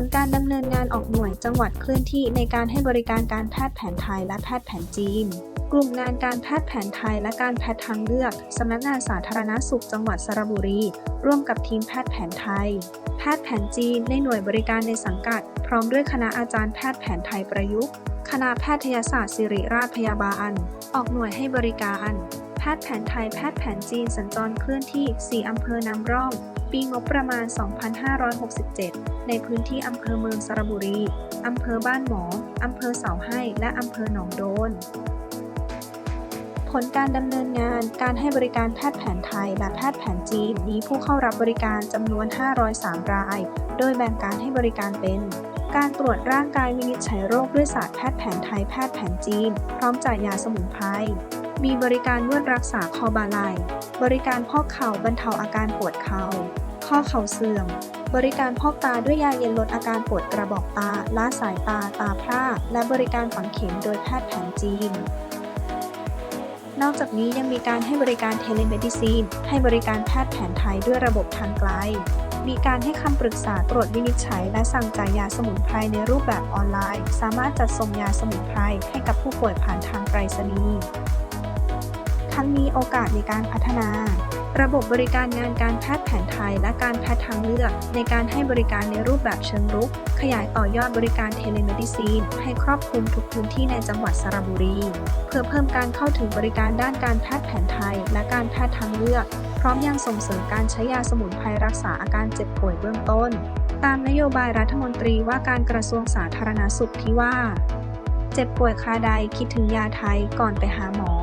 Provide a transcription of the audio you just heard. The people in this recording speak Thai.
ผลการดำเนินงานออกหน่วยจังหวัดเคลื่อนที่ในการให้บริการการแพทย์แผนไทยและแพทย์แผนจีน กลุ่มงานการแพทย์แผนไทยและการแพทย์ทางเลือก สำนักงานสาธารณสุขจังหวัดสระบุรี ร่วมกับทีมแพทย์แผนไทย แพทย์แผนจีนในหน่วยบริการในสังกัด พร้อมด้วยคณะอาจารย์แพทย์แผนไทยประยุกต์ คณะแพทยศาสตร์ศิริราชพยาบาล ออกหน่วยให้บริการ พทย์แผนไทยแพทย์แผนจีนสัญจรเคลื่อนที่ 4 อำเภอนำร่อง ปีงบประมาณ 2567 ในพื้นที่อำเภอเมืองสระบุรี อำเภอบ้านหมอ อำเภอเสาให้ และอำเภอหนองโดน ผลการดำเนินงานการให้บริการแพทย์แผนไทยและแพทย์แผนจีนมีผู้เข้ารับบริการจำนวน 503 ราย โดยแบ่งการให้บริการเป็นการตรวจร่างกายวินิจฉัยโรคด้วยศาสตร์แพทย์แผนไทยแพทย์แผนจีน พร้อมจ่ายยาสมุนไพร มีบริการนวดรักษาคอบาไหล่ บริการพอกเข่าบรรเทาอาการปวดเข่า ข้อเข่าเสื่อม บริการพอกตาด้วยยาเย็นลดอาการปวดกระบอกตา ล้าสายตา ตาพร่า และบริการฝังเข็มโดยแพทย์แผนจีน นอกจากนี้ยังมีการให้บริการเทเลเมดิซีน ให้บริการแพทย์แผนไทยด้วยระบบทางไกล มีการให้คำปรึกษาตรวจวินิจฉัย และสั่งจ่ายยาสมุนไพรในรูปแบบออนไลน์ สามารถจัดส่งยาสมุนไพรให้กับผู้ป่วยผ่านทางไปรษณีย์ ทั้งนี้โอกาสในการพัฒนา ระบบบริการงานการแพทย์แผนไทย และการแพทย์ทางเลือก ในการให้บริการในรูปแบบเชิงรุก ขยายต่อยอดบริการเทเลเมดิซีน ให้ครอบคลุมทุกพื้นที่ในจังหวัดสระบุรี เพื่อเพิ่มการเข้าถึงบริการด้านการแพทย์แผนไทย และการแพทย์ทางเลือก พร้อมยังส่งเสริมการใช้ยาสมุนไพรรักษาอาการเจ็บป่วยเบื้องต้น ตามนโยบายรัฐมนตรีว่าการกระทรวงสาธารณสุขที่ว่า เจ็บป่วยคาใดคิดถึงยาไทยก่อนไปหาหมอ